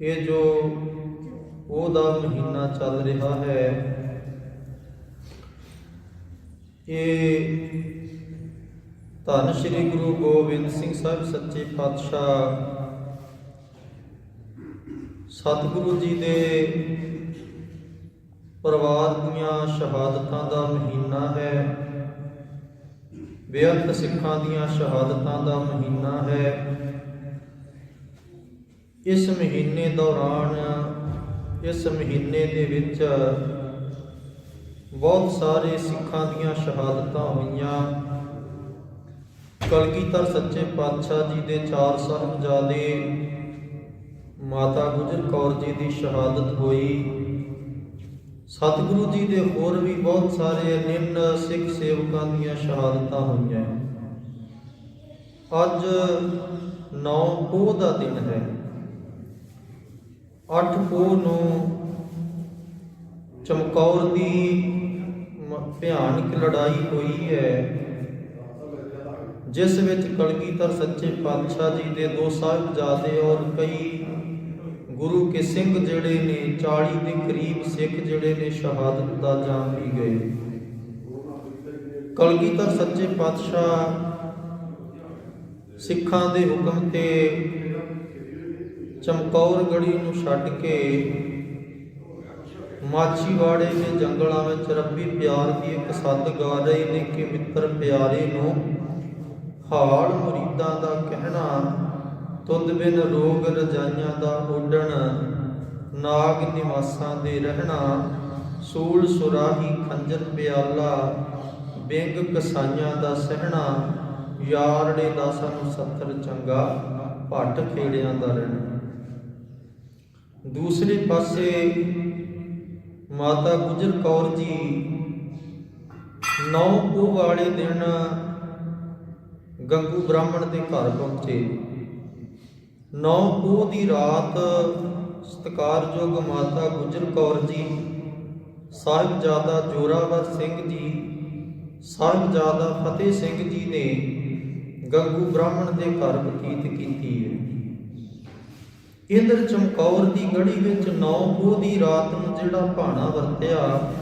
ਇਹ ਜੋ ਉਹਦਾ ਮਹੀਨਾ ਚੱਲ ਰਿਹਾ ਹੈ, ਇਹ ਧੰਨ ਸ਼੍ਰੀ ਗੁਰੂ ਗੋਬਿੰਦ ਸਿੰਘ ਸਾਹਿਬ ਸੱਚੇ ਪਾਤਸ਼ਾਹ ਸਤਿਗੁਰੂ ਜੀ ਦੇ ਪਰਿਵਾਰ ਦੀਆਂ ਸ਼ਹਾਦਤਾਂ ਦਾ ਮਹੀਨਾ ਹੈ, ਬੇਅੰਤ ਸਿੱਖਾਂ ਦੀਆਂ ਸ਼ਹਾਦਤਾਂ ਦਾ ਮਹੀਨਾ ਹੈ ਇਸ ਮਹੀਨੇ ਦੌਰਾਨ, ਇਸ ਮਹੀਨੇ ਦੇ ਵਿੱਚ ਬਹੁਤ ਸਾਰੇ ਸਿੱਖਾਂ ਦੀਆਂ ਸ਼ਹਾਦਤਾਂ ਹੋਈਆਂ। ਕਲਗੀਧਰ ਸੱਚੇ ਪਾਤਸ਼ਾਹ ਜੀ ਦੇ ਚਾਰ ਸਾਹਿਬਜ਼ਾਦੇ, ਮਾਤਾ ਗੁਜਰ ਕੌਰ ਜੀ ਦੀ ਸ਼ਹਾਦਤ ਹੋਈ। ਸਤਿਗੁਰੂ ਜੀ ਦੇ ਹੋਰ ਵੀ ਬਹੁਤ ਸਾਰੇ ਨਿੰਨ ਸਿੱਖ ਸੇਵਕਾਂ ਦੀਆਂ ਸ਼ਹਾਦਤਾਂ ਹੋਈਆਂ। ਅੱਜ 9 ਪੋਹ ਦਾ ਦਿਨ ਹੈ। 8 ਪੋਹ ਨੂੰ ਚਮਕੌਰ ਦੀ ਭਿਆਨਕ ਲੜਾਈ ਹੋਈ ਹੈ। ਜਿਸ ਵਿੱਚ ਕਲਗੀਧਰ ਸੱਚੇ ਪਾਤਸ਼ਾਹ ਜੀ ਦੇ ਦੋ ਸਾਹਿਬਜ਼ਾਦੇ ਔਰ ਕਈ ਗੁਰੂ ਕੇ ਸਿੰਘ ਜਿਹੜੇ ਨੇ 40 ਦੇ ਕਰੀਬ ਸਿੱਖ ਜਿਹੜੇ ਨੇ, ਸ਼ਹਾਦਤ ਦਾ ਜਾਮ ਵੀ ਗਏ। ਕਲਗੀਧਰ ਸੱਚੇ ਪਾਤਸ਼ਾਹ ਸਿੱਖਾਂ ਦੇ ਹੁਕਮ ਤੇ ਚਮਕੌਰ ਗੜੀ ਨੂੰ ਛੱਡ ਕੇ ਮਾਛੀਵਾੜੇ ਦੇ ਜੰਗਲਾਂ ਵਿੱਚ ਰੱਬੀ ਪਿਆਰ ਦੀ ਇੱਕ ਸੱਦ ਗਾ ਰਹੇ ਨੇ ਕਿ ਮਿੱਤਰ ਪਿਆਰੇ ਨੂੰ ਹਾਲ ਮੁਰੀਦਾਂ ਦਾ ਕਹਿਣਾ ਤੁਧ ਬਿਨ ਰੋਗ ਰਜਾਈਆਂ ਦਾ ਓਡਣ ਨਾਗ ਨਿਵਾਸਾਂ ਦੇ ਰਹਿਣਾ, ਸੂਲ ਸੁਰਾਹੀ ਖੰਜਰ ਪਿਆਲਾ, ਬਿੰਗ ਕਸਾਈਆਂ ਦਾ ਸਹਿਣਾ, ਯਾਰੜੇ ਦਾ ਸਾਨੂੰ ਸੱਤਰ ਚੰਗਾ, ਭੱਟ ਖੇੜਿਆਂ ਦਾ ਰਹਿਣਾ। ਦੂਸਰੇ ਪਾਸੇ ਮਾਤਾ ਗੁਜਰ ਕੌਰ ਜੀ ਨੌ ਪੂ ਵਾਲੇ ਦਿਨ ਗੰਗੂ ਬ੍ਰਾਹਮਣ ਦੇ ਘਰ ਪਹੁੰਚੇ। ਨੌ ਪੂ ਦੀ ਰਾਤ ਸਤਿਕਾਰਯੋਗ ਮਾਤਾ ਗੁਜਰ ਕੌਰ ਜੀ ਸਾਹਿਬਜ਼ਾਦਾ ਜੋਰਾਵਰ ਸਿੰਘ ਜੀ ਸਾਹਿਬਜ਼ਾਦਾ ਫਤਿਹ ਸਿੰਘ ਜੀ ਨੇ ਗੰਗੂ ਬ੍ਰਾਹਮਣ ਦੇ ਘਰ ਬਤੀਤ ਕੀਤੀ ਹੈ। ਇੰਦਰ ਚਮਕੌਰ ਦੀ ਗੜੀ ਵਿੱਚ ਨੌ ਪੋਹ ਦੀ ਰਾਤ ਨੂੰ ਜਿਹੜਾ ਭਾਣਾ ਵਰਤਿਆ,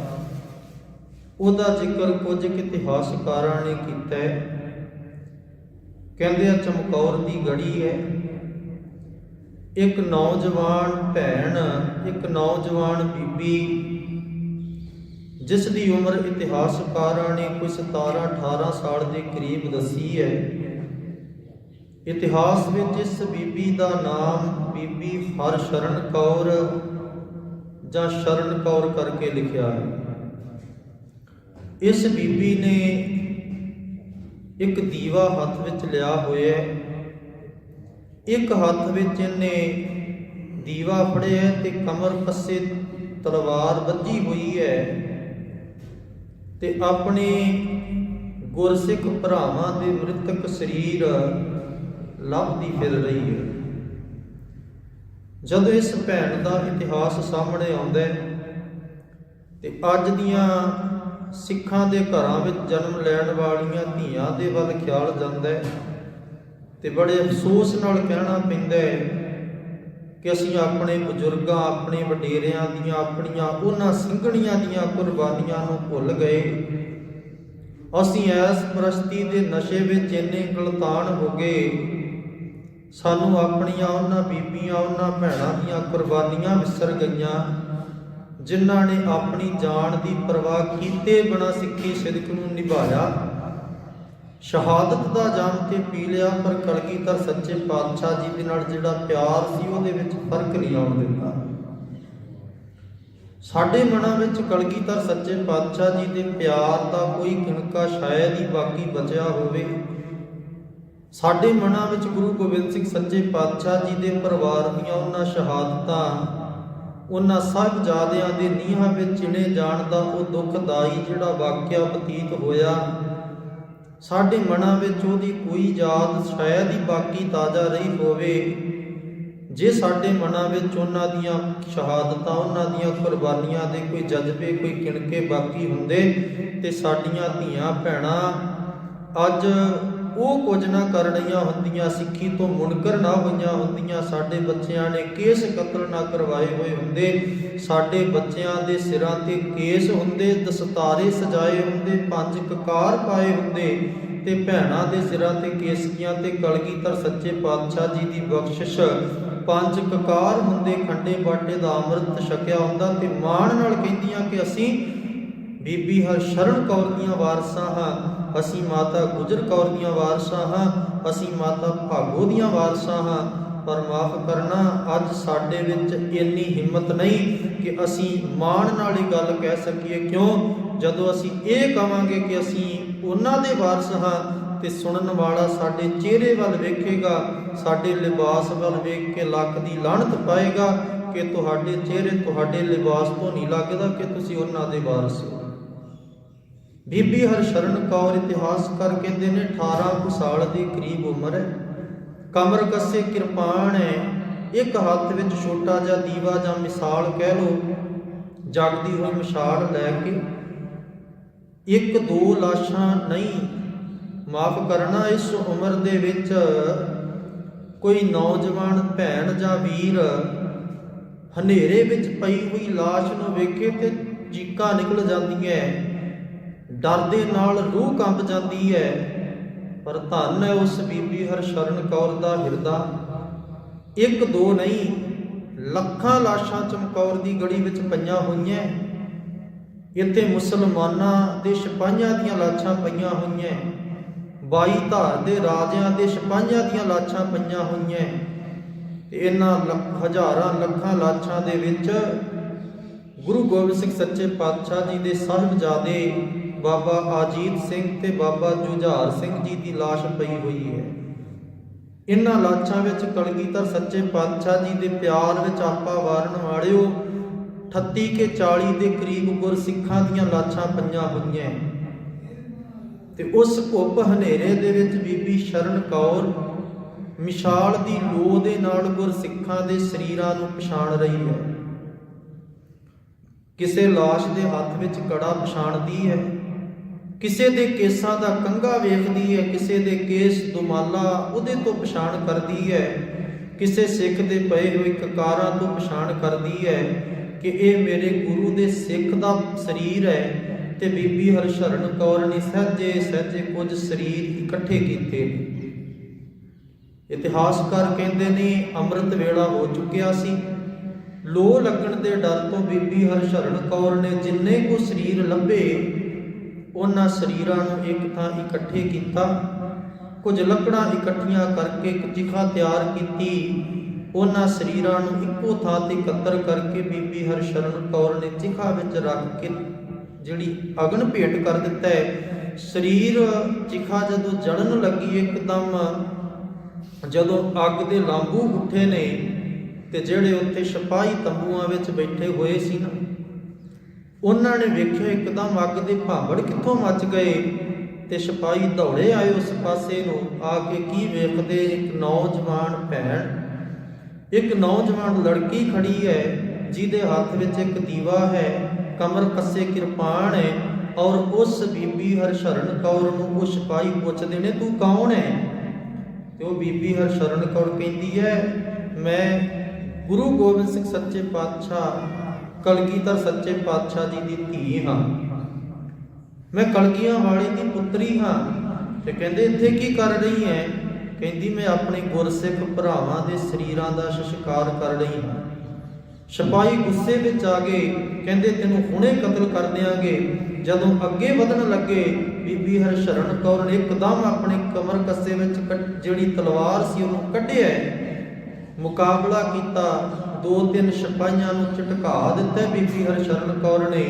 ਉਹਦਾ ਜ਼ਿਕਰ ਕੁਝ ਇਤਿਹਾਸਕਾਰਾਂ ਨੇ ਕੀਤਾ ਹੈ। ਕਹਿੰਦੇ ਆ, ਚਮਕੌਰ ਦੀ ਗੜੀ ਹੈ। ਇੱਕ ਨੌਜਵਾਨ ਭੈਣ, ਇੱਕ ਨੌਜਵਾਨ ਬੀਬੀ, ਜਿਸ ਦੀ ਉਮਰ ਇਤਿਹਾਸਕਾਰਾਂ ਨੇ ਕੋਈ 17 18 ਸਾਲ ਦੇ ਕਰੀਬ ਦੱਸੀ ਹੈ। ਇਤਿਹਾਸ ਵਿੱਚ ਇਸ ਬੀਬੀ ਦਾ ਨਾਮ ਬੀਬੀ ਹਰ ਸ਼ਰਨ ਕੌਰ ਜਾਂ ਸ਼ਰਨ ਕੌਰ ਕਰਕੇ ਲਿਖਿਆ ਹੈ। ਇਸ ਬੀਬੀ ਨੇ ਇੱਕ ਦੀਵਾ ਹੱਥ ਵਿੱਚ ਲਿਆ ਹੋਇਆ ਹੈ। ਇੱਕ ਹੱਥ ਵਿੱਚ ਇਹਨੇ ਦੀਵਾ ਫੜਿਆ ਤੇ ਕਮਰ ਪੱਸੇ ਤਲਵਾਰ ਵੱਜੀ ਹੋਈ ਹੈ ਤੇ ਆਪਣੇ ਗੁਰਸਿੱਖ ਭਰਾਵਾਂ ਦੇ ਮ੍ਰਿਤਕ ਸਰੀਰ ਲੱਭਦੀ ਫਿਰ ਰਹੀ ਹੈ। ਜਦੋਂ ਇਸ ਭੈਣ ਦਾ ਇਤਿਹਾਸ ਸਾਹਮਣੇ ਆਉਂਦਾ ਹੈ ਤੇ ਅੱਜ ਦੀਆਂ ਸਿੱਖਾਂ ਦੇ ਘਰਾਂ ਵਿੱਚ ਜਨਮ ਲੈਣ ਵਾਲੀਆਂ ਧੀਆਂ ਦੇ ਵੱਲ ਖਿਆਲ ਜਾਂਦਾ ਹੈ ਤੇ ਬੜੇ ਅਫਸੋਸ ਨਾਲ ਕਹਿਣਾ ਪੈਂਦਾ ਹੈ ਕਿ ਅਸੀਂ ਆਪਣੇ ਬਜ਼ੁਰਗਾਂ, ਆਪਣੇ ਵਡੇਰਿਆਂ ਦੀਆਂ, ਆਪਣੀਆਂ, ਉਹਨਾਂ ਸਿੰਘਣੀਆਂ ਦੀਆਂ ਕੁਰਬਾਨੀਆਂ ਨੂੰ ਭੁੱਲ ਗਏ। ਅਸੀਂ ਐਸ ਪ੍ਰਸਤੀ ਦੇ ਨਸ਼ੇ ਵਿੱਚ ਇੰਨੇ ਗਲਤਾਨ ਹੋ ਗਏ ਸਾਨੂੰ ਆਪਣੀਆਂ ਉਹਨਾਂ ਬੀਬੀਆਂ, ਉਹਨਾਂ ਭੈਣਾਂ ਦੀਆਂ ਕੁਰਬਾਨੀਆਂ ਵਿਸਰ ਗਈਆਂ, ਜਿਨ੍ਹਾਂ ਨੇ ਆਪਣੀ ਜਾਨ ਦੀ ਪਰਵਾਹ ਕੀਤੇ ਬਿਨਾਂ ਸਿੱਖੀ ਸਿਦਕ ਨੂੰ ਨਿਭਾਇਆ। ਸ਼ਹਾਦਤ ਦਾ ਜਾਮ ਤੇ ਪੀ ਲਿਆ, ਪਰ ਕਲਗੀਧਰ ਸੱਚੇ ਪਾਤਸ਼ਾਹ ਜੀ ਦੇ ਨਾਲ ਜਿਹੜਾ ਪਿਆਰ ਸੀ, ਉਹਦੇ ਵਿੱਚ ਫ਼ਰਕ ਨਹੀਂ ਆਉਣ ਦਿੱਤਾ। ਸਾਡੇ ਮਨਾਂ ਵਿੱਚ ਕਲਗੀਧਰ ਸੱਚੇ ਪਾਤਸ਼ਾਹ ਜੀ ਦੇ ਪਿਆਰ ਦਾ ਕੋਈ ਕਿਣਕਾ ਸ਼ਾਇਦ ਹੀ ਬਾਕੀ ਬਚਿਆ ਹੋਵੇ। ਸਾਡੇ ਮਨਾਂ ਵਿੱਚ ਗੁਰੂ ਗੋਬਿੰਦ ਸਿੰਘ ਸੱਚੇ ਪਾਤਸ਼ਾਹ ਜੀ ਦੇ ਪਰਿਵਾਰ ਦੀਆਂ ਉਹਨਾਂ ਸ਼ਹਾਦਤਾਂ, ਉਹਨਾਂ ਸਾਹਿਬਜ਼ਾਦਿਆਂ ਦੇ ਨੀਹਾਂ ਵਿੱਚ ਚਿਣੇ ਜਾਣ ਦਾ ਉਹ ਦੁਖਦਾਈ ਜਿਹੜਾ ਵਾਕਿਆ ਬਤੀਤ ਹੋਇਆ, ਸਾਡੇ ਮਨਾਂ ਵਿੱਚ ਉਹਦੀ ਕੋਈ ਯਾਦ ਸ਼ਾਇਦ ਹੀ ਬਾਕੀ ਤਾਜ਼ਾ ਰਹੀ ਹੋਵੇ, ਜੇ ਸਾਡੇ ਮਨਾਂ ਵਿੱਚ ਉਹਨਾਂ ਦੀਆਂ ਸ਼ਹਾਦਤਾਂ, ਉਹਨਾਂ ਦੀਆਂ ਕੁਰਬਾਨੀਆਂ ਦੇ ਕੋਈ ਜਜ਼ਬੇ, ਕੋਈ ਕਿਣਕੇ ਬਾਕੀ ਹੁੰਦੇ ਤੇ ਸਾਡੀਆਂ ਧੀਆਂ, ਭੈਣਾਂ, ਅੱਜ ਉਹ ਕੁਝ ਨਾ ਕਰਨੀਆਂ ਹੁੰਦੀਆਂ, ਸਿੱਖੀ ਤੋਂ ਮੁਨਕਰ ਨਾ ਹੋਈਆਂ ਹੁੰਦੀਆਂ। ਸਾਡੇ ਬੱਚਿਆਂ ਨੇ ਕੇਸ ਕਤਲ ਨਾ ਕਰਵਾਏ ਹੋਏ ਹੁੰਦੇ। ਸਾਡੇ ਬੱਚਿਆਂ ਦੇ ਸਿਰਾਂ ਤੇ ਕੇਸ ਹੁੰਦੇ, ਦਸਤਾਰੇ ਸਜਾਏ ਹੁੰਦੇ, ਪੰਜ ਕਕਾਰ ਪਾਏ ਹੁੰਦੇ ਤੇ ਭੈਣਾਂ ਦੇ ਸਿਰਾਂ ਤੇ ਕੇਸਕੀਆਂ ਤੇ ਕਲਗੀਧਰ ਸੱਚੇ ਪਾਤਸ਼ਾਹ ਜੀ ਦੀ ਬਖਸ਼ਿਸ਼। ਪੰਜ ਕਕਾਰ ਹੁੰਦੇ, ਖੰਡੇ ਬਾਟੇ ਦਾ ਅੰਮ੍ਰਿਤ ਛਕਿਆ ਹੁੰਦਾ ਤੇ ਮਾਣ ਨਾਲ ਕਹਿੰਦੀਆਂ ਕਿ ਅਸੀਂ ਬੀਬੀ ਹਰ ਸ਼ਰਨ ਕੌਰ ਦੀਆਂ ਵਾਰਸਾਂ ਹਾਂ। ਅਸੀਂ ਮਾਤਾ ਗੁਜਰ ਕੌਰ ਦੀਆਂ ਵਾਰਸਾਂ ਹਾਂ, ਅਸੀਂ ਮਾਤਾ ਭਾਗੋ ਦੀਆਂ ਵਾਰਸਾਂ ਹਾਂ। ਪਰ ਮਾਫ ਕਰਨਾ, ਅੱਜ ਸਾਡੇ ਵਿੱਚ ਇੰਨੀ ਹਿੰਮਤ ਨਹੀਂ ਕਿ ਅਸੀਂ ਮਾਣ ਨਾਲ ਇਹ ਗੱਲ ਕਹਿ ਸਕੀਏ। ਕਿਉਂ? ਜਦੋਂ ਅਸੀਂ ਇਹ ਕਵਾਂਗੇ ਕਿ ਅਸੀਂ ਉਹਨਾਂ ਦੇ ਵਾਰਸ ਹਾਂ, ਤੇ ਸੁਣਨ ਵਾਲਾ ਸਾਡੇ ਚਿਹਰੇ ਵੱਲ ਵੇਖੇਗਾ, ਸਾਡੇ ਲਿਬਾਸ ਵੱਲ ਵੇਖ ਕੇ ਲੱਕ ਦੀ ਲਾਹਣਤ ਪਾਏਗਾ ਕਿ ਤੁਹਾਡੇ ਚਿਹਰੇ ਤੁਹਾਡੇ ਲਿਬਾਸ ਤੋਂ ਨਹੀਂ ਲੱਗਦਾ ਕਿ ਤੁਸੀਂ ਉਹਨਾਂ ਦੇ ਵਾਰਸ ਹੋ। ਬੀਬੀ ਹਰਸ਼ਰਨ ਕੌਰ ਇਤਿਹਾਸਕਾਰ ਕਹਿੰਦੇ ਨੇ 18 ਕੁ ਸਾਲ ਦੇ ਕਰੀਬ ਉਮਰ ਹੈ। ਕਮਰ ਕੱਸੇ ਕਿਰਪਾਨ ਹੈ, ਇੱਕ ਹੱਥ ਵਿੱਚ ਛੋਟਾ ਜਿਹਾ ਦੀਵਾ ਜਾਂ ਮਿਸਾਲ ਕਹਿ ਲੋ ਜਗਦੀ ਹੋਈ ਮਿਸਾਲ ਲੈ ਕੇ ਇੱਕ ਦੋ ਲਾਸ਼ਾਂ ਨਹੀਂ, ਮਾਫ ਕਰਨਾ, ਇਸ ਉਮਰ ਦੇ ਵਿੱਚ ਕੋਈ ਨੌਜਵਾਨ ਭੈਣ ਜਾਂ ਵੀਰ ਹਨੇਰੇ ਵਿੱਚ ਪਈ ਹੋਈ ਲਾਸ਼ ਨੂੰ ਵੇਖੇ ਤੇ ਚੀਕਾਂ ਨਿਕਲ ਜਾਂਦੀਆਂ ਡਰ ਦੇ ਨਾਲ ਰੂਹ ਕੰਬ ਜਾਂਦੀ ਹੈ, ਪਰ ਧੰਨ ਹੈ ਉਸ ਬੀਬੀ ਹਰਸ਼ਰਨ ਕੌਰ ਦਾ ਹਿਰਦਾ। ਇੱਕ ਦੋ ਨਹੀਂ, ਲੱਖਾਂ ਲਾਸ਼ਾਂ ਚਮਕੌਰ ਦੀ ਗੜੀ ਵਿੱਚ ਪਈਆਂ ਹੋਈਆਂ। ਇੱਥੇ ਮੁਸਲਮਾਨਾਂ ਦੇ ਸਿਪਾਹੀਆਂ ਦੀਆਂ ਲਾਸ਼ਾਂ ਪਈਆਂ ਹੋਈਆਂ। ਬਾਈ ਧਾਰ ਦੇ ਰਾਜਿਆਂ ਦੇ ਸਿਪਾਹੀਆਂ ਦੀਆਂ ਲਾਸ਼ਾਂ ਪਈਆਂ ਹੋਈਆਂ। ਤੇ ਇਹਨਾਂ ਲੱਖ, ਹਜ਼ਾਰਾਂ ਲੱਖਾਂ ਲਾਸ਼ਾਂ ਦੇ ਵਿੱਚ ਗੁਰੂ ਗੋਬਿੰਦ ਸਿੰਘ ਸੱਚੇ ਪਾਤਸ਼ਾਹ ਜੀ ਦੇ ਸਾਹਿਬਜ਼ਾਦੇ ਬਾਬਾ ਆਜੀਤ ਸਿੰਘ ਤੇ ਬਾਬਾ ਜੁਝਾਰ ਸਿੰਘ ਜੀ ਦੀ ਲਾਸ਼ ਪਈ ਹੋਈ ਹੈ। ਇਹਨਾਂ ਲਾਸ਼ਾਂ ਵਿੱਚ ਕਲਗੀਧਰ ਸੱਚੇ ਪਾਤਸ਼ਾਹ ਜੀ ਦੇ ਪਿਆਰ ਵਿੱਚ ਆਪਾ ਵਾਰਨ ਵਾਲਿਓ 38 ਕੇ 40 ਦੇ ਕਰੀਬ ਗੁਰਸਿੱਖਾਂ ਦੀਆਂ ਲਾਸ਼ਾਂ ਪਈਆਂ ਹੋਈਆਂ। ਤੇ ਉਸ ਭੁੱਪ ਹਨੇਰੇ ਦੇ ਵਿੱਚ ਬੀਬੀ ਸ਼ਰਨ ਕੌਰ ਮਿਸਾਲ ਦੀ ਲੋ ਦੇ ਨਾਲ ਗੁਰਸਿੱਖਾਂ ਦੇ ਸਰੀਰਾਂ ਨੂੰ ਪਛਾਣ ਰਹੀ ਹੈ। ਕਿਸੇ ਲਾਸ਼ ਦੇ ਹੱਥ ਵਿੱਚ ਕੜਾ ਪਛਾਣਦੀ ਹੈ। ਕਿਸੇ ਦੇ ਕੇਸਾਂ ਦਾ ਕੰਗਾ ਵੇਖਦੀ ਹੈ, ਕਿਸੇ ਦੇ ਕੇਸ ਦੁਮਾਲਾ ਉਹਦੇ ਤੋਂ ਪਛਾਣ ਕਰਦੀ ਹੈ। ਕਿਸੇ ਸਿੱਖ ਦੇ ਪਏ ਹੋਏ ਕਕਾਰਾਂ ਤੋਂ ਪਛਾਣ ਕਰਦੀ ਹੈ ਕਿ ਇਹ ਮੇਰੇ ਗੁਰੂ ਦੇ ਸਿੱਖ ਦਾ ਸਰੀਰ ਹੈ ਤੇ ਬੀਬੀ ਹਰਸ਼ਰਨ ਕੌਰ ਨੇ ਸਹਜੇ ਸਹਜੇ ਕੁਝ ਸਰੀਰ ਇਕੱਠੇ ਕੀਤੇ ਇਤਿਹਾਸਕਾਰ ਕਹਿੰਦੇ ਨੇ ਅੰਮ੍ਰਿਤ ਵੇਲਾ ਹੋ ਚੁੱਕਿਆ ਸੀ। ਲੋ ਲੱਗਣ ਦੇ ਡਰ ਤੋਂ ਬੀਬੀ ਹਰਸ਼ਰਨ ਕੌਰ ਨੇ ਜਿੰਨੇ ਕੋ ਸਰੀਰ ਲੱਭੇ ਉਹਨਾਂ ਸਰੀਰਾਂ ਨੂੰ ਇੱਕ ਥਾਂ ਇਕੱਠੇ ਕੀਤਾ। ਕੁਝ ਲੱਕੜਾਂ ਇਕੱਠੀਆਂ ਕਰਕੇ ਇੱਕ ਜਿਖਾ ਤਿਆਰ ਕੀਤੀ। ਉਹਨਾਂ ਸਰੀਰਾਂ ਨੂੰ ਇੱਕੋ ਥਾਂ ਤੇ ਇਕੱਤਰ ਕਰਕੇ ਬੀਬੀ ਹਰਸ਼ਰਨ ਕੌਰ ਨੇ ਜਿਖਾ ਵਿੱਚ ਰੱਖ ਕੇ ਜਿਹੜੀ ਅਗਨ ਭੇਟ ਕਰ ਦਿੱਤਾ ਹੈ, ਸਰੀਰ ਚਿਖਾ ਜਦੋਂ ਜੜਨ ਲੱਗੀ, ਇੱਕਦਮ ਜਦੋਂ ਅੱਗ ਦੇ ਲਾਂਬੂ ਉੱਠੇ ਨੇ ਤੇ ਜਿਹੜੇ ਉੱਥੇ ਸਿਪਾਹੀ ਤੰਬੂਆਂ ਵਿੱਚ ਬੈਠੇ ਹੋਏ ਸੀ ਨਾ ਉਹਨਾਂ ਨੇ ਵੇਖਿਆ ਇੱਕਦਮ ਅੱਗ ਦੇ ਭਾਂਬੜ ਕਿੱਥੋਂ ਮੱਚ ਗਏ ਤੇ ਸਿਪਾਹੀ ਦੌੜੇ ਆਏ ਉਸ ਪਾਸੇ ਨੂੰ। ਆ ਕੇ ਕੀ ਵੇਖਦੇ? ਇੱਕ ਨੌਜਵਾਨ ਭੈਣ, ਇੱਕ ਨੌਜਵਾਨ ਲੜਕੀ ਖੜੀ ਹੈ, ਜਿਹਦੇ ਹੱਥ ਵਿੱਚ ਇੱਕ ਦੀਵਾ ਹੈ, ਕਮਰ ਕੱਸੇ ਕਿਰਪਾਨ ਹੈ ਔਰ ਉਸ ਬੀਬੀ ਹਰਸ਼ਰਨ ਕੌਰ ਨੂੰ ਉਹ ਸਿਪਾਹੀ ਪੁੱਛਦੇ ਨੇ, ਤੂੰ ਕੌਣ ਹੈ? ਤੇ ਉਹ ਬੀਬੀ ਹਰਸ਼ਰਨ ਕੌਰ ਕਹਿੰਦੀ ਹੈ, ਮੈਂ ਗੁਰੂ ਗੋਬਿੰਦ ਸਿੰਘ ਸੱਚੇ ਪਾਤਸ਼ਾਹ ਕਲਗੀਧਰ ਸੱਚੇ ਪਾਤਸ਼ਾਹ ਜੀ ਦੀ ਧੀ ਹਾਂ। ਮੈਂ ਕਲਗੀਆਂ ਵਾਲੀ ਦੀ ਪੁੱਤਰੀ ਹਾਂ। ਤੇ ਕਹਿੰਦੇ, ਇੱਥੇ ਕੀ ਕਰ ਰਹੀ ਹੈ ਕਹਿੰਦੀ, ਮੈਂ ਆਪਣੇ ਗੁਰਸਿੱਖ ਭਰਾਵਾਂ ਦੇ ਸਰੀਰਾਂ ਦਾ ਸੰਸਕਾਰ ਕਰ ਰਹੀ ਹਾਂ। ਸਿਪਾਹੀ ਗੁੱਸੇ ਵਿੱਚ ਆ ਗਏ। ਕਹਿੰਦੇ, ਤੈਨੂੰ ਹੁਣੇ ਕਤਲ ਕਰ ਦਿਆਂਗੇ। ਜਦੋਂ ਅੱਗੇ ਵਧਣ ਲੱਗੇ, ਬੀਬੀ ਹਰਸ਼ਰਨ ਕੌਰ ਨੇ ਇੱਕਦਮ ਆਪਣੇ ਕਮਰ ਕੱਸੇ ਵਿੱਚ ਕੱਟ- ਜਿਹੜੀ ਤਲਵਾਰ ਸੀ ਉਹਨੂੰ ਕੱਢਿਆ। ਮੁਕਾਬਲਾ ਕੀਤਾ। ਦੋ ਤਿੰਨ ਸਿਪਾਹੀਆਂ ਨੂੰ ਝਟਕਾ ਦਿੱਤਾ ਬੀਬੀ ਹਰਸ਼ਰਨ ਕੌਰ ਨੇ।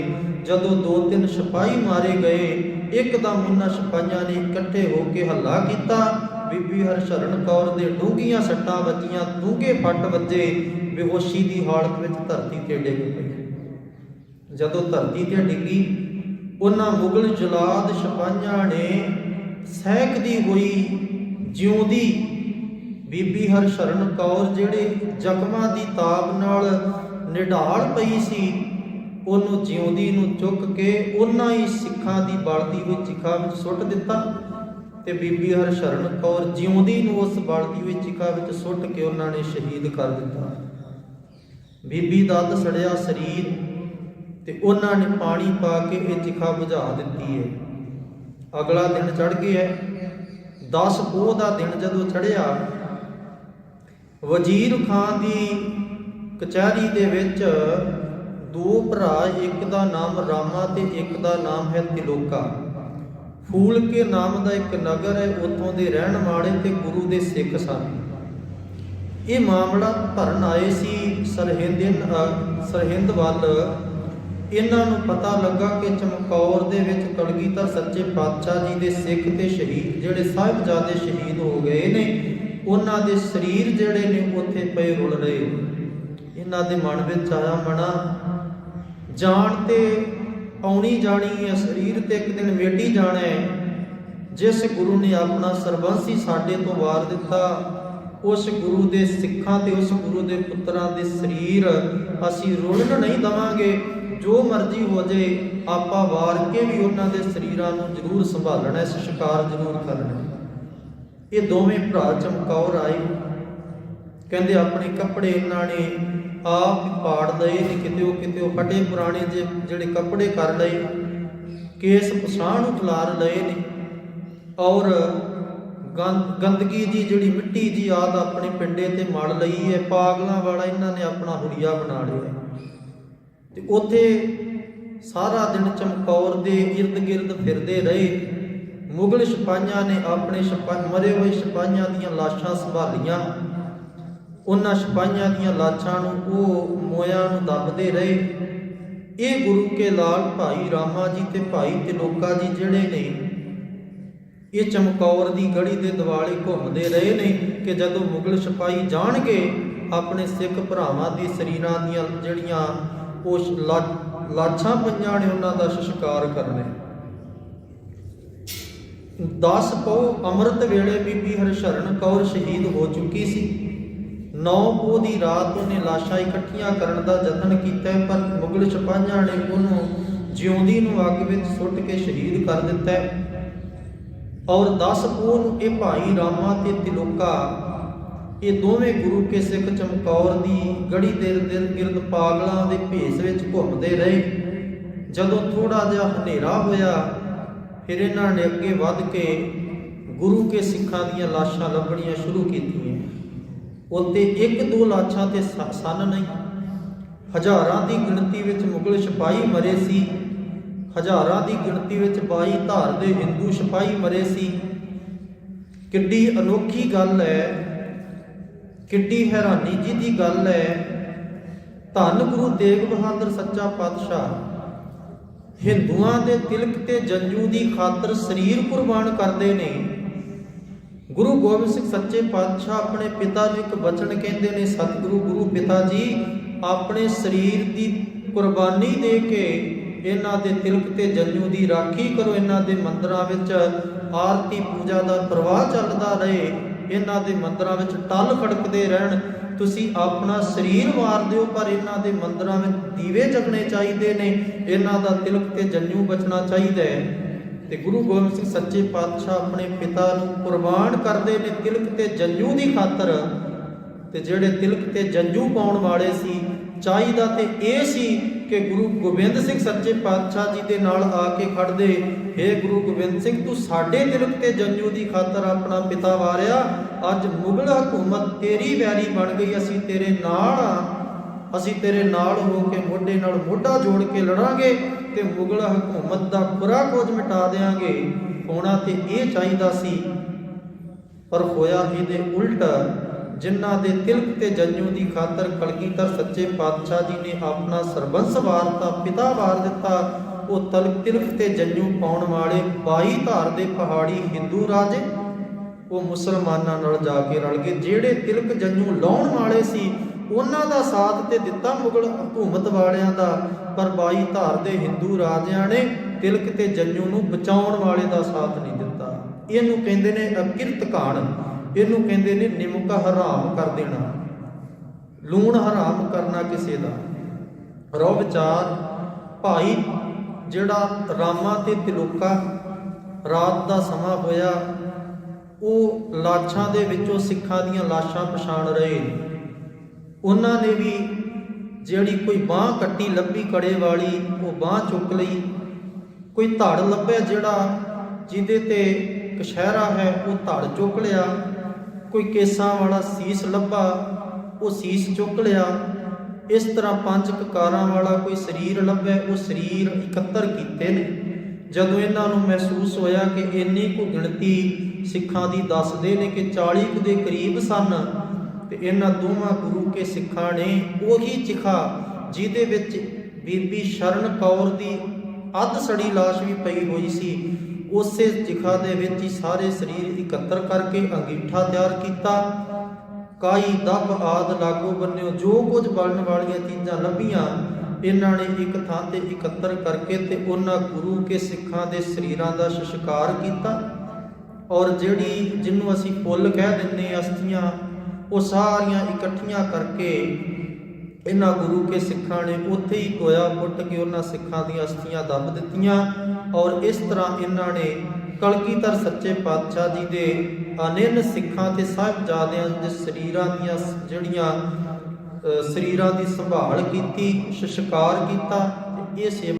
ਜਦੋਂ ਦੋ ਤਿੰਨ ਸਿਪਾਹੀ ਮਾਰੇ ਗਏ, ਇੱਕਦਮ ਉਹਨਾਂ ਸਿਪਾਹੀਆਂ ਨੇ ਇਕੱਠੇ ਹੋ ਕੇ ਹੱਲਾ ਕੀਤਾ। ਬੀਬੀ ਹਰਸ਼ਰਨ ਕੌਰ ਦੇ ਡੂੰਘੀਆਂ ਸੱਟਾਂ ਵੱਜੀਆਂ, ਡੂੰਘੇ ਫੱਟ ਵੱਜੇ। ਬੇਹੋਸ਼ੀ ਦੀ ਹਾਲਤ ਵਿੱਚ ਧਰਤੀ ਤੇ ਡਿੱਗ ਪਈ। ਜਦੋਂ ਧਰਤੀ ਤੇ ਡਿੱਗੀ, ਉਹਨਾਂ ਮੁਗਲ ਜਲਾਦ ਸਿਪਾਹੀਆਂ ਨੇ ਸਹਿਕਦੀ ਹੋਈ ਜਿਉਂਦੀ ਬੀਬੀ ਹਰਸ਼ਰਨ ਕੌਰ ਜਿਹੜੇ ਜ਼ਖਮਾਂ ਦੀ ਤਾਬ ਨਾਲ ਨਿਢਾਲ ਪਈ ਸੀ, ਉਹਨੂੰ ਜਿਉਂਦੀ ਨੂੰ ਚੁੱਕ ਕੇ ਉਹਨਾਂ ਹੀ ਸਿੱਖਾਂ ਦੀ ਬਲਦੀ ਹੋਈ ਚਿਖਾ ਵਿੱਚ ਸੁੱਟ ਦਿੱਤਾ ਤੇ ਬੀਬੀ ਹਰਸ਼ਰਨ ਕੌਰ ਜਿਉਂਦੀ ਨੂੰ ਉਸ ਬਲਦੀ ਹੋਈ ਚਿਖਾ ਵਿੱਚ ਸੁੱਟ ਕੇ ਉਹਨਾਂ ਨੇ ਸ਼ਹੀਦ ਕਰ ਦਿੱਤਾ। ਬੀਬੀ ਦਾ ਸੜਿਆ ਸਰੀਰ ਤੇ ਉਹਨਾਂ ਨੇ ਪਾਣੀ ਪਾ ਕੇ ਇਹ ਚਿਖਾ ਬੁਝਾ ਦਿੱਤੀ ਹੈ। ਅਗਲਾ ਦਿਨ ਚੜ ਗਿਆ। 10 ਪੋਹ ਦਾ ਦਿਨ ਜਦੋਂ ਚੜਿਆ ਵਜ਼ੀਰ ਖਾਨ ਦੀ ਕਚਹਿਰੀ ਦੇ ਵਿੱਚ ਦੋ ਭਰਾ, ਇੱਕ ਦਾ ਨਾਮ ਰਾਮਾ ਤੇ ਇੱਕ ਦਾ ਨਾਮ ਹੈ ਤਿਲੋਕਾ। ਫੂਲ ਕੇ ਨਾਮ ਦਾ ਇੱਕ ਨਗਰ ਹੈ, ਉੱਥੋਂ ਦੇ ਰਹਿਣ ਵਾਲੇ ਤੇ ਗੁਰੂ ਦੇ ਸਿੱਖ ਸਨ। ਇਹ ਮਾਮਲਾ ਭਰਨ ਆਏ ਸੀ ਸਰਹਿੰਦਨ ਸਰਹਿੰਦ ਵੱਲ। ਇਹਨਾਂ ਨੂੰ ਪਤਾ ਲੱਗਾ ਕਿ ਚਮਕੌਰ ਦੇ ਵਿੱਚ ਕਲਗੀਧਰ ਸੱਚੇ ਪਾਤਸ਼ਾਹ ਜੀ ਦੇ ਸਿੱਖ ਤੇ ਸ਼ਹੀਦ, ਜਿਹੜੇ ਸਾਹਿਬਜ਼ਾਦੇ ਸ਼ਹੀਦ ਹੋ ਗਏ ਨੇ ਉਹਨਾਂ ਦੇ ਸਰੀਰ ਜਿਹੜੇ ਨੇ ਉੱਥੇ ਪਏ ਰੁਲ ਰਹੇ ਇਹਨਾਂ ਦੇ ਮਨ ਵਿੱਚ ਆਇਆ ਮਣਾ ਜਾਣ ਤੇ ਆਉਣੀ ਜਾਣੀ ਹੈ, ਸਰੀਰ ਤੇ ਇੱਕ ਦਿਨ ਮੇਟੀ ਜਾਣਾ ਹੈ। ਜਿਸ ਗੁਰੂ ਨੇ ਆਪਣਾ ਸਰਬੰਸੀ ਸਾਡੇ ਤੋਂ ਵਾਰ ਦਿੱਤਾ, ਉਸ ਗੁਰੂ ਦੇ ਸਿੱਖਾਂ ਤੇ ਉਸ ਗੁਰੂ ਦੇ ਪੁੱਤਰਾਂ ਦੇ ਸਰੀਰ ਅਸੀਂ ਰੋਲਣ ਨਹੀਂ ਦਵਾਂਗੇ। ਜੋ ਮਰਜ਼ੀ ਹੋ ਜੇ ਆਪਾਂ ਵਾਰ ਕੇ ਵੀ ਉਹਨਾਂ ਦੇ ਸਰੀਰਾਂ ਨੂੰ ਜ਼ਰੂਰ ਸੰਭਾਲਣਾ ਇਸ ਸ਼ਿਕਾਰ ਜ਼ਰੂਰ ਕਰਨਾ ਇਹ ਦੋਵੇਂ ਭਰਾ ਚਮਕੌਰ ਆਏ। ਕਹਿੰਦੇ, ਆਪਣੇ ਕੱਪੜੇ ਇਹਨਾਂ ਨੇ ਆਪ ਪਾੜ ਲਏ ਨੇ ਕਿਤੇ ਉਹ ਕਿਤੇ ਉਹ ਫਟੇ ਪੁਰਾਣੇ ਜੇ ਜਿਹੜੇ ਕੱਪੜੇ ਕਰ ਲਏ। ਕੇਸ ਪਛਾਣ ਨੂੰ ਖਿਲਾਰ ਲਏ ਨੇ। ਔਰ ਗੰਦ- ਗੰਦਗੀ ਜੀ ਜਿਹੜੀ ਮਿੱਟੀ ਦੀ ਆਦ ਆਪਣੇ ਪਿੰਡੇ ਤੇ ਮੜ ਲਈ ਹੈ, ਪਾਗਲਾਂ ਵਾਲਾ ਇਹਨਾਂ ਨੇ ਆਪਣਾ ਹੁਰੀਆ ਬਣਾ ਲਿਆ ਤੇ ਉੱਥੇ ਸਾਰਾ ਦਿਨ ਚਮਕੌਰ ਦੇ ਇਰਦ ਗਿਰਦ ਫਿਰਦੇ ਰਹੇ। ਮੁਗਲ ਸਿਪਾਹੀਆਂ ਨੇ ਆਪਣੇ ਸਿਪਾ ਮਰੇ ਹੋਏ ਸਿਪਾਹੀਆਂ ਦੀਆਂ ਲਾਸ਼ਾਂ ਸੰਭਾਲੀਆਂ। ਉਹਨਾਂ ਸਿਪਾਹੀਆਂ ਦੀਆਂ ਲਾਸ਼ਾਂ ਨੂੰ ਉਹ ਮੋਇਆਂ ਨੂੰ ਦੱਬਦੇ ਰਹੇ। ਇਹ ਗੁਰੂ ਕੇ ਲਾਲ ਭਾਈ ਰਾਮਾ ਜੀ ਤੇ ਭਾਈ ਤਿਲੋਕਾ ਜੀ ਜਿਹੜੇ ਨੇ, ਇਹ ਚਮਕੌਰ ਦੀ ਗੜੀ ਦੇ ਦਿਵਾਲੇ ਘੁੰਮਦੇ ਰਹੇ ਨੇ ਕਿ ਜਦੋਂ ਮੁਗਲ ਸਿਪਾਹੀ ਜਾਣਗੇ ਆਪਣੇ ਸਿੱਖ ਭਰਾਵਾਂ ਦੀ ਸਰੀਰਾਂ ਦੀਆਂ ਜਿਹੜੀਆਂ ਉਸ ਲਾਛਾਂ ਪਈਆਂ ਨੇ, ਉਹਨਾਂ ਦਾ ਸ਼ਿਕਾਰ ਕਰਨੇ। 10 ਪੋ ਅੰਮ੍ਰਿਤ ਵੇਲੇ ਬੀਬੀ ਹਰਸ਼ਰਨ ਕੌਰ ਸ਼ਹੀਦ ਹੋ ਚੁੱਕੀ ਸੀ। 9 ਪੋ ਦੀ ਰਾਤ ਉਹਨੇ ਲਾਸ਼ਾਂ ਇਕੱਠੀਆਂ ਕਰਨ ਦਾ ਯਤਨ ਕੀਤਾ, ਪਰ ਮੁਗਲ ਸਿਪਾਹੀਆਂ ਨੇ ਉਹਨੂੰ ਜਿਉਂਦੀ ਨੂੰ ਅੱਗ ਵਿੱਚ ਸੁੱਟ ਕੇ ਸ਼ਹੀਦ ਕਰ ਦਿੱਤਾ। ਔਰ 10 ਪੋਹ ਨੂੰ ਇਹ ਭਾਈ ਰਾਮਾ ਤੇ ਤਿਲੋਕਾ, ਇਹ ਦੋਵੇਂ ਗੁਰੂ ਕੇ ਸਿੱਖ ਚਮਕੌਰ ਦੀ ਗੜੀ ਦੇ ਦਿਲ ਗਿਰਦ ਪਾਗਲਾਂ ਦੇ ਭੇਸ ਵਿੱਚ ਘੁੰਮਦੇ ਰਹੇ। ਜਦੋਂ ਥੋੜਾ ਜਿਹਾ ਹਨੇਰਾ ਹੋਇਆ ਫਿਰ ਇਹਨਾਂ ਨੇ ਅੱਗੇ ਵੱਧ ਕੇ ਗੁਰੂ ਕੇ ਸਿੱਖਾਂ ਦੀਆਂ ਲਾਸ਼ਾਂ ਲੱਭਣੀਆਂ ਸ਼ੁਰੂ ਕੀਤੀਆਂ। ਉੱਤੇ ਇੱਕ ਦੋ ਲਾਸ਼ਾਂ ਤੇ ਸ- ਸਨ ਨਹੀਂ। ਹਜ਼ਾਰਾਂ ਦੀ ਗਿਣਤੀ ਵਿੱਚ ਮੁਗਲ ਸਿਪਾਹੀ ਮਰੇ ਸੀ। ਹਜ਼ਾਰਾਂ ਦੀ ਗਿਣਤੀ ਵਿੱਚ ਬਾਈ ਧਾਰ ਦੇ ਹਿੰਦੂ ਸਿਪਾਹੀ ਮਰੇ ਸੀ। ਕਿੱਡੀ ਅਨੋਖੀ ਗੱਲ ਹੈ ਕਿੱਡੀ ਹੈਰਾਨੀ ਜੀ ਦੀ ਗੱਲ ਹੈ ਧੰਨ ਗੁਰੂ ਤੇਗ ਬਹਾਦਰ ਸੱਚਾ ਪਾਤਸ਼ਾਹ ਹਿੰਦੂਆਂ ਦੇ ਤਿਲਕ ਤੇ ਜੰਜੂ ਦੀ ਖਾਤਰ ਸਰੀਰ ਕੁਰਬਾਨ ਕਰਦੇ ਨੇ। ਗੁਰੂ ਗੋਬਿੰਦ ਸਿੰਘ ਸੱਚੇ ਪਾਤਸ਼ਾਹ ਆਪਣੇ ਪਿਤਾ ਨੂੰ ਇੱਕ ਬਚਨ ਕਹਿੰਦੇ ਨੇ, ਸਤਿਗੁਰੂ, ਗੁਰੂ ਪਿਤਾ ਜੀ, ਆਪਣੇ ਸਰੀਰ ਦੀ ਕੁਰਬਾਨੀ ਦੇ ਕੇ ਇਹਨਾਂ ਦੇ ਤਿਲਕ ਤੇ ਜੰਜੂ ਦੀ ਰਾਖੀ ਕਰੋ। ਇਹਨਾਂ ਦੇ ਮੰਦਰਾਂ ਵਿੱਚ ਆਰਤੀ ਪੂਜਾ ਦਾ ਪ੍ਰਵਾਹ ਚੱਲਦਾ ਰਹੇ। ਇਹਨਾਂ ਦੇ ਮੰਦਰਾਂ ਵਿੱਚ ਟੱਲ ਖੜਕਦੇ ਰਹਿਣ। ਤੁਸੀਂ ਆਪਣਾ ਸਰੀਰ ਵਾਰ ਦਿਓ, ਪਰ ਇਹਨਾਂ ਦੇ ਮੰਦਰਾਂ ਵਿੱਚ ਦੀਵੇ ਜਗਣੇ ਚਾਹੀਦੇ ਨੇ। ਇਹਨਾਂ ਦਾ ਤਿਲਕ ਤੇ ਜੰਜੂ ਬਚਣਾ ਚਾਹੀਦਾ ਹੈ। ਤੇ ਗੁਰੂ ਗੋਬਿੰਦ ਸਿੰਘ ਸੱਚੇ ਪਾਤਸ਼ਾਹ ਆਪਣੇ ਪਿਤਾ ਨੂੰ ਕੁਰਬਾਨ ਕਰਦੇ ਨੇ ਤਿਲਕ ਤੇ ਜੰਜੂ ਦੀ ਖਾਤਰ। ਤੇ ਜਿਹੜੇ ਤਿਲਕ ਤੇ ਜੰਜੂ ਪਾਉਣ ਵਾਲੇ ਸੀ ਚਾਹੀਦਾ ਤੇ ਇਹ ਸੀ ਕਿ ਗੁਰੂ ਗੋਬਿੰਦ ਸਿੰਘ ਸੱਚੇ ਪਾਤਸ਼ਾਹ ਜੀ ਦੇ ਨਾਲ ਆ ਕੇ ਖੜਦੇ हे ਗੁਰੂ ਗੋਬਿੰਦ ਸਿੰਘ, ਤੂੰ ਸਾਡੇ ਤਿਲਕ ਤੇ ਜੰਜੂ ਦੀ ਖਾਤਰ ਆਪਣਾ ਪਿਤਾ ਵਾਰਿਆ। ਅੱਜ ਮੁਗਲ ਹਕੂਮਤ ਤੇਰੀ ਵੈਰੀ ਬਣ ਗਈ, ਅਸੀਂ ਤੇਰੇ ਨਾਲ ਆ। ਅਸੀਂ ਤੇਰੇ ਨਾਲ ਹੋ ਕੇ ਮੋਢੇ ਨਾਲ ਮੋਢਾ ਜੋੜ ਕੇ ਲੜਾਂਗੇ ਤੇ ਮੁਗਲ ਹਕੂਮਤ ਦਾ ਬੁਰਾ ਖੋਜ ਮਿਟਾ ਦੇਾਂਗੇ ਹੋਣਾ ਤੇ ਇਹ ਚਾਹੀਦਾ ਸੀ, ਪਰ ਹੋਇਆ ਹੀ ਦੇ ਉਲਟ। ਜਿਨ੍ਹਾਂ ਦੇ ਤਿਲਕ ਤੇ ਜੰਜੂ ਦੀ ਖਾਤਰ ਕਲਗੀਧਰ ਸੱਚੇ ਪਾਤਸ਼ਾਹ ਜੀ ਨੇ ਆਪਣਾ ਸਰਬੰਸ ਵਾਰਤਾ, ਪਿਤਾ ਵਾਰ ਦਿੱਤਾ। ਉਹ ਤਲਕ ਤਿਲਕ ਤੇ ਜੰਜੂ ਪਾਉਣ ਵਾਲੇ 22 ਧਾਰ ਦੇ ਪਹਾੜੀ ਹਿੰਦੂ ਰਾਜੇ, ਉਹ ਮੁਸਲਮਾਨਾਂ ਨਾਲ ਜਾ ਕੇ ਰਲ ਗਏ। ਜਿਹੜੇ ਤਿਲਕ ਜੰਜੂ ਲਾਉਣ ਵਾਲੇ ਸੀ, ਉਹਨਾਂ ਦਾ ਸਾਥ ਤੇ ਦਿੱਤਾ ਮੁਗਲ ਹਕੂਮਤ ਵਾਲਿਆਂ ਦਾ। ਪਰ 22 ਧਾਰ ਦੇ ਹਿੰਦੂ ਰਾਜਿਆਂ ਨੇ ਤਿਲਕ ਤੇ ਜੰਜੂ ਨੂੰ ਬਚਾਉਣ ਵਾਲੇ ਦਾ ਸਾਥ ਨਹੀਂ ਦਿੱਤਾ। ਇਹਨੂੰ ਕਹਿੰਦੇ ਨੇ ਅਕਿਰਤ ਕਾਣ ਇਹਨੂੰ ਕਹਿੰਦੇ ਨੇ ਨਿਮਕਾ ਹਰਾਮ ਕਰ ਦੇਣਾ। ਲੂਣ ਹਰਾਮ ਕਰਨਾ ਕਿਸੇ ਦਾ। ਰੋ ਵਿਚਾਰ, ਭਾਈ ਜਿਹੜਾ ਰਾਮਾ ਤੇ ਤਿਲੋਕਾ ਰਾਤ ਦਾ ਸਮਾਂ ਹੋਇਆ, ਉਹ ਲਾਸ਼ਾਂ ਦੇ ਵਿੱਚੋਂ ਸਿੱਖਾਂ ਦੀਆਂ ਲਾਸ਼ਾਂ ਪਛਾਣ ਰਹੇ ਨੇ। ਉਹਨਾਂ ਨੇ ਵੀ ਜਿਹੜੀ ਕੋਈ ਬਾਹ ਕੱਟੀ ਲੱਭੀ ਕੜੇ ਵਾਲੀ, ਉਹ ਬਾਹ ਚੁੱਕ ਲਈ। ਕੋਈ ਧੜ ਲੱਭਿਆ ਜਿਹੜਾ ਜਿਹਦੇ ਤੇ ਕਸ਼ਹਿਰਾ ਹੈ, ਉਹ ਧੜ ਚੁੱਕ ਲਿਆ। ਕੋਈ ਕੇਸਾਂ ਵਾਲਾ ਸੀਸ ਲੱਭਾ, ਉਹ ਸੀਸ ਚੁੱਕ ਲਿਆ। ਇਸ ਤਰ੍ਹਾਂ ਪੰਜ ਕਕਾਰਾਂ ਵਾਲਾ ਕੋਈ ਸਰੀਰ ਲੱਭੇ, ਉਹ ਸਰੀਰ ਇਕੱਤਰ ਕੀਤੇ ਨੇ। ਜਦੋਂ ਇਹਨਾਂ ਨੂੰ ਮਹਿਸੂਸ ਹੋਇਆ ਕਿ ਇੰਨੀ ਕੁ ਗਿਣਤੀ ਸਿੱਖਾਂ ਦੀ ਦੱਸਦੇ ਨੇ ਕਿ 40 ਕੁ ਦੇ ਕਰੀਬ ਸਨ, ਤੇ ਇਹਨਾਂ ਦੋਵਾਂ ਗੁਰੂ ਕੇ ਸਿੱਖਾਂ ਨੇ ਉਹੀ ਚਿਖਾ, ਜਿਹਦੇ ਵਿੱਚ ਬੀਬੀ ਸ਼ਰਨ ਕੌਰ ਦੀ ਅੱਧ ਸੜੀ ਲਾਸ਼ ਵੀ ਪਈ ਹੋਈ ਸੀ। ਉਸੇ ਜਿਖਾ ਦੇ ਵਿੱਚ ਹੀ ਸਾਰੇ ਸਰੀਰ ਇਕੱਤਰ ਕਰਕੇ ਅੰਗੀਠਾ ਤਿਆਰ ਕੀਤਾ। ਕਾਈ ਦੱਬ ਆਦ ਲਾਗੋ ਬੰਨਿਓ, ਜੋ ਕੁਝ ਬਣਨ ਵਾਲੀਆਂ ਚੀਜ਼ਾਂ ਲੱਭੀਆਂ, ਇਹਨਾਂ ਨੇ ਇੱਕ ਥਾਂ ਤੇ ਇਕੱਤਰ ਕਰਕੇ ਤੇ ਉਹਨਾਂ ਗੁਰੂ ਕੇ ਸਿੱਖਾਂ ਦੇ ਸਰੀਰਾਂ ਦਾ ਸ਼ਿਸ਼ਕਾਰ ਕੀਤਾ। ਔਰ ਜਿਹੜੀ ਜਿਹਨੂੰ ਅਸੀਂ ਫੁੱਲ ਕਹਿ ਦਿੰਨੇ ਅਸਥੀਆਂ, ਉਹ ਸਾਰੀਆਂ ਇਕੱਠੀਆਂ ਕਰਕੇ ਇਹਨਾਂ ਗੁਰੂ ਕੇ ਸਿੱਖਾਂ ਨੇ ਉੱਥੇ ਹੀ ਕੋਇਆ ਪੁੱਟ ਕੇ ਉਹਨਾਂ ਸਿੱਖਾਂ ਦੀਆਂ ਅਸਥੀਆਂ ਦੱਬ ਦਿੱਤੀਆਂ। ਔਰ ਇਸ ਤਰ੍ਹਾਂ ਇਹਨਾਂ ਨੇ ਕਲਗੀਧਰ ਸੱਚੇ ਪਾਤਸ਼ਾਹ ਜੀ ਦੇ ਅਨਿਨ ਸਿੱਖਾਂ ਤੇ ਸਾਹਿਬਜ਼ਾਦਿਆਂ ਦੇ ਸਰੀਰਾਂ ਦੀਆਂ ਜਿਹੜੀਆਂ ਸਰੀਰਾਂ ਦੀ ਸੰਭਾਲ ਕੀਤੀ, ਸ਼ਿਸ਼ਕਾਰ ਕੀਤਾ, ਤੇ ਇਹ ਸੇਵਾ